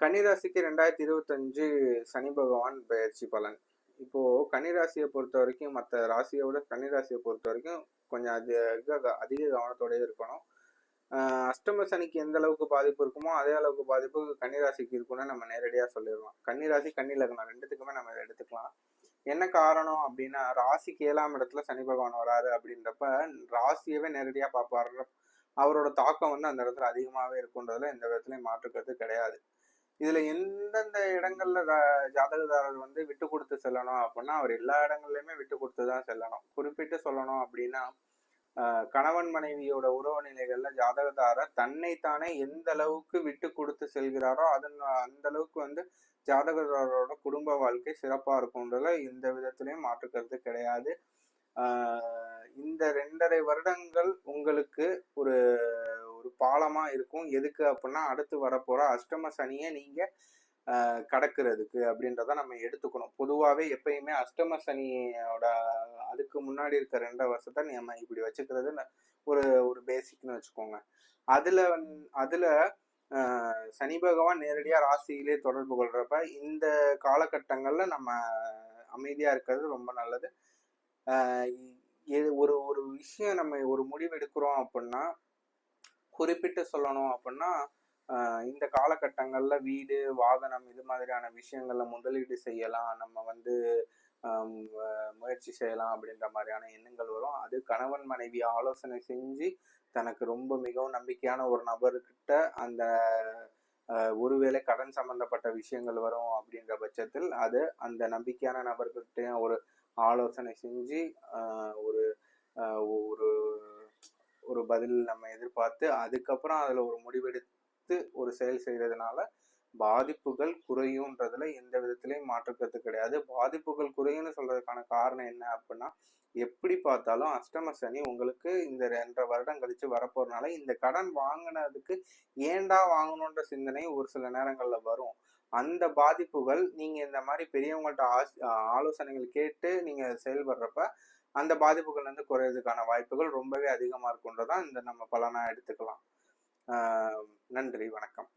கன்னிராசிக்கு ரெண்டாயிரத்தி இருபத்தஞ்சு சனி பகவான் பயிற்சி பலன். இப்போ கன்னிராசியை பொறுத்த வரைக்கும் மற்ற ராசியை விட கன்னிராசியை பொறுத்த வரைக்கும் கொஞ்சம் அதிக அதிக கவனத்தோடய இருக்கணும். அஷ்டம சனிக்கு எந்த அளவுக்கு பாதிப்பு இருக்குமோ அதே அளவுக்கு பாதிப்பு கன்னிராசிக்கு இருக்கும்னு நம்ம நேரடியாக சொல்லிடலாம். கன்னிராசி கன்னி லக்னம் ரெண்டுத்துக்குமே நம்ம இதை எடுத்துக்கலாம். என்ன காரணம் அப்படின்னா ராசிக்கு ஏழாம் இடத்துல சனி பகவான் வராரு அப்படின்றப்ப ராசியவே நேரடியாக பார்ப்பாரு. அவரோட தாக்கம் வந்து அந்த இடத்துல அதிகமாகவே இருக்குன்றதுல எந்த விதத்துலையும் மாற்றுக்கிறது கிடையாது. இதுல எந்தெந்த இடங்கள்ல ஜாதகதாரர் வந்து விட்டு கொடுத்து செல்லணும் அப்படின்னா அவர் எல்லா இடங்கள்லயுமே விட்டு கொடுத்து தான் செல்லணும். குறிப்பிட்டு சொல்லணும் அப்படின்னா கணவன் மனைவியோட உறவு நிலைகள்ல ஜாதகதாரர் தன்னைத்தானே எந்த அளவுக்கு விட்டு கொடுத்து செல்கிறாரோ அதன் அந்த அளவுக்கு வந்து ஜாதகதாரரோட குடும்ப வாழ்க்கை சிறப்பா இருக்கும்ன்றதுல எந்த விதத்திலையும் மாற்றுக்கிறது கிடையாது. இந்த ரெண்டரை வருடங்கள் உங்களுக்கு தான் இருக்கும். எதுக்கு அப்படின்னா அடுத்து வரப்போகிற அஷ்டம சனியை நீங்கள் கடக்கிறதுக்கு அப்படின்றத நம்ம எடுத்துக்கணும். பொதுவாகவே எப்பயுமே அஷ்டம சனியோட அதுக்கு முன்னாடி இருக்க ரெண்டரை வருஷத்தை நம்ம இப்படி வச்சுக்கிறது ஒரு ஒரு பேசிக்னு வச்சுக்கோங்க. அதில் வந் அதில் சனி பகவான் நேரடியாக ராசியிலே தொடர்பு கொள்கிறப்ப இந்த காலகட்டங்களில் நம்ம அமைதியாக இருக்கிறது ரொம்ப நல்லது. ஒரு ஒரு விஷயம் நம்ம ஒரு முடிவு எடுக்கிறோம் அப்படின்னா குறிப்பிட்டு சொல்லணும் அப்படின்னா இந்த காலகட்டங்களில் வீடு வாகனம் இது மாதிரியான விஷயங்களில் முதலீடு செய்யலாம். நம்ம வந்து முயற்சி செய்யலாம் அப்படின்ற மாதிரியான எண்ணங்கள் வரும். அது கணவன் மனைவி ஆலோசனை செஞ்சு தனக்கு ரொம்ப மிகவும் நம்பிக்கையான ஒரு நபர்கிட்ட அந்த ஒருவேளை கடன் சம்பந்தப்பட்ட விஷயங்கள் வரும் அப்படின்ற பட்சத்தில் அது அந்த நம்பிக்கையான நபர்கிட்டையும் ஒரு ஆலோசனை செஞ்சு ஒரு பதில் நம்ம எதிர்பார்த்து அதுக்கப்புறம் அதில் ஒரு முடிவெடுத்து ஒரு செயல் செய்கிறதுனால பாதிப்புகள் குறையும்ன்றதுல எந்த விதத்திலையும் மாற்றுக்கிறது கிடையாது. பாதிப்புகள் குறையும்னு சொல்றதுக்கான காரணம் என்ன அப்படின்னா எப்படி பார்த்தாலும் அஷ்டம சனி உங்களுக்கு இந்த ரெண்டரை வருடம் கழிச்சு வரப்போறதுனால இந்த கடன் வாங்கினதுக்கு ஏன்டா வாங்கணுன்ற சிந்தனை ஒரு சில நேரங்கள்ல வரும். அந்த பாதிப்புகள் நீங்க இந்த மாதிரி பெரியவங்கள்ட்ட ஆஸ்- ஆலோசனைகள் கேட்டு நீங்க செயல்படுறப்ப அந்த பாதிப்புகள் வந்து குறையிறதுக்கான வாய்ப்புகள் ரொம்பவே அதிகமாக இருக்குன்றதான் இந்த நம்ம பலனாக எடுத்துக்கலாம். நன்றி வணக்கம்.